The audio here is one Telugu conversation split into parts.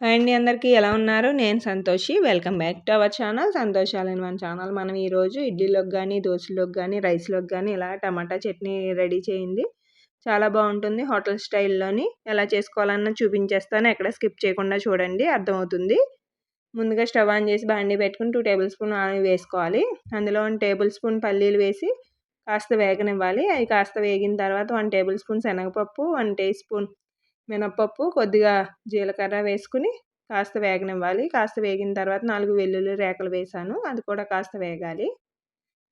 హాయ్ అండి అందరికీ. ఎలా ఉన్నారు? నేను Santoshi. Welcome back to our channel. సంతోషాలని మన ఛానల్. మనం ఈరోజు ఇడ్లీలోకి కానీ దోశలోకి కానీ రైస్లోకి కానీ ఇలా టమాటా చట్నీ రెడీ చేయింది. చాలా బాగుంటుంది. హోటల్ స్టైల్లోని ఎలా చేసుకోవాలన్నా చూపించేస్తాను. ఎక్కడ స్కిప్ చేయకుండా చూడండి. అర్థమవుతుంది. ముందుగా స్టవ్ ఆన్ చేసి బాండి పెట్టుకుని టూ టేబుల్ స్పూన్ ఆయిల్ వేసుకోవాలి. అందులో వన్ టేబుల్ స్పూన్ పల్లీలు వేసి కాస్త వేగనివ్వాలి. అవి కాస్త వేగిన తర్వాత వన్ టేబుల్ స్పూన్ శనగపప్పు వన్ టీ స్పూన్ మినప్పప్పు కొద్దిగా జీలకర్ర వేసుకుని కాస్త వేగనివ్వాలి. కాస్త వేగిన తర్వాత నాలుగు వెల్లుల్లి రేకలు వేసాను అది కూడా కాస్త వేగాలి.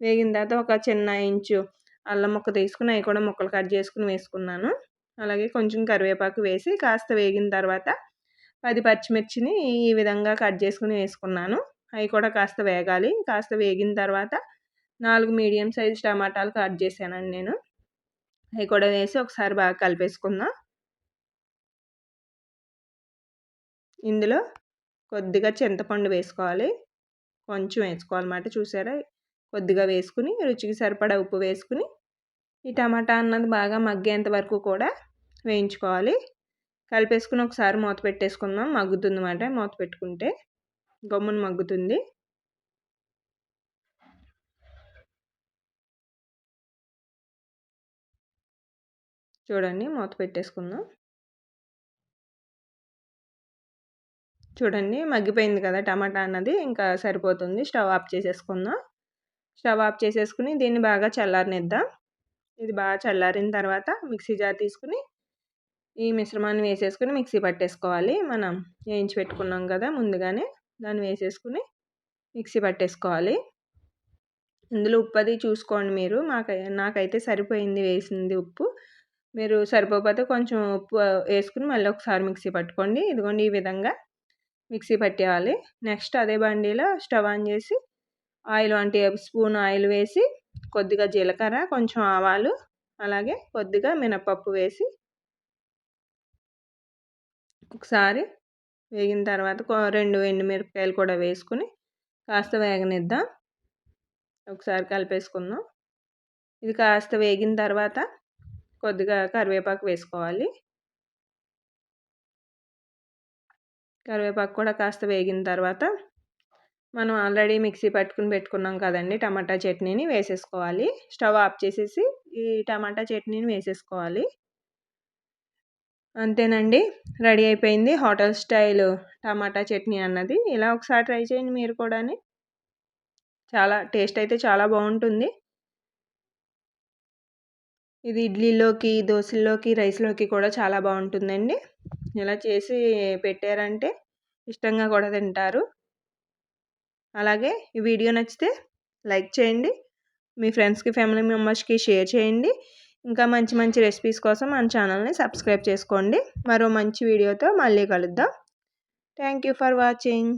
వేగిన తర్వాత ఒక చిన్న ఇంచు అల్లం ముక్క తీసుకుని అవి కూడా ముక్కలు కట్ చేసుకుని వేసుకున్నాను. అలాగే కొంచెం కరివేపాకు వేసి కాస్త వేగిన తర్వాత పది పచ్చిమిర్చిని ఈ విధంగా కట్ చేసుకుని వేసుకున్నాను. అవి కూడా కాస్త వేగాలి. కాస్త వేగిన తర్వాత నాలుగు మీడియం సైజ్ టమాటాలు కట్ చేశానండి నేను. అవి కూడా వేసి ఒకసారి బాగా కలిపేసుకుందాం. ఇందులో కొద్దిగా చింతపండు వేసుకోవాలి. కొంచెం వేసుకోవాలన్నమాట చూసారా? కొద్దిగా వేసుకుని రుచికి సరిపడా ఉప్పు వేసుకుని ఈ టమాటా అన్నది బాగా మగ్గేంత వరకు కూడా వేయించుకోవాలి. కలిపేసుకుని ఒకసారి మూత పెట్టేసుకుందాం. మగ్గుతుంది అన్నమాట మూత పెట్టుకుంటే. గమ్మున మగ్గుతుంది. చూడండి మూత పెట్టేసుకుందాం. చూడండి మగ్గిపోయింది కదా టమాటా అన్నది ఇంకా సరిపోతుంది. స్టవ్ ఆఫ్ చేసేసుకుందాం. స్టవ్ ఆఫ్ చేసేసుకుని దీన్ని బాగా చల్లారనిద్దాం. ఇది బాగా చల్లారిన తర్వాత మిక్సీ జార్ తీసుకుని ఈ మిశ్రమాన్ని వేసేసుకుని మిక్సీ పట్టేసుకోవాలి. మనం వేయించి పెట్టుకున్నాం కదా ముందుగానే దాన్ని వేసేసుకుని మిక్సీ పట్టేసుకోవాలి. ఇందులో ఉప్పు అది చూసుకోండి మీరు. మాకు నాకైతే సరిపోయింది వేసింది ఉప్పు. మీరు సరిపోతే కొంచెం ఉప్పు వేసుకుని మళ్ళీ ఒకసారి మిక్సీ పట్టుకోండి. ఇదిగోండి ఈ విధంగా మిక్సీ పట్టేయాలి. నెక్స్ట్ అదే బండిలో స్టవ్ ఆన్ చేసి oil one tablespoon oil వేసి కొద్దిగా జీలకర్ర కొంచెం ఆవాలు అలాగే కొద్దిగా మినపప్పు వేసి ఒకసారి వేగిన తర్వాత రెండు ఎండుమిరపకాయలు కూడా వేసుకుని కాస్త వేగనిద్దాం. ఒకసారి కలిపేసుకుందాం. ఇది కాస్త వేగిన తర్వాత కొద్దిగా కరివేపాకు వేసుకోవాలి. కరివేపాకు కూడా కాస్త వేగిన తర్వాత మనం ఆల్రెడీ మిక్సీ పట్టుకుని పెట్టుకున్నాం కదండి టమాటా చట్నీని వేసేసుకోవాలి. స్టవ్ ఆఫ్ చేసేసి ఈ టమాటా చట్నీని వేసేసుకోవాలి. అంతేనండి రెడీ అయిపోయింది హోటల్ స్టైల్ టమాటా చట్నీ అన్నది. ఇలా ఒకసారి ట్రై చేయండి మీరు కూడా చాలా టేస్ట్ అయితే చాలా బాగుంటుంది. ఇది ఇడ్లీలోకి దోశల్లోకి రైస్లోకి కూడా చాలా బాగుంటుందండి. ఇలా చేసి పెట్టారంటే ఇష్టంగా కూడా తింటారు. అలాగే ఈ వీడియో నచ్చితే లైక్ చేయండి. మీ ఫ్రెండ్స్కి ఫ్యామిలీ మెంబర్స్కి షేర్ చేయండి. ఇంకా మంచి మంచి రెసిపీస్ కోసం మన ఛానల్ని సబ్స్క్రైబ్ చేసుకోండి. మరో మంచి వీడియోతో మళ్ళీ కలుద్దాం. Thank you for watching.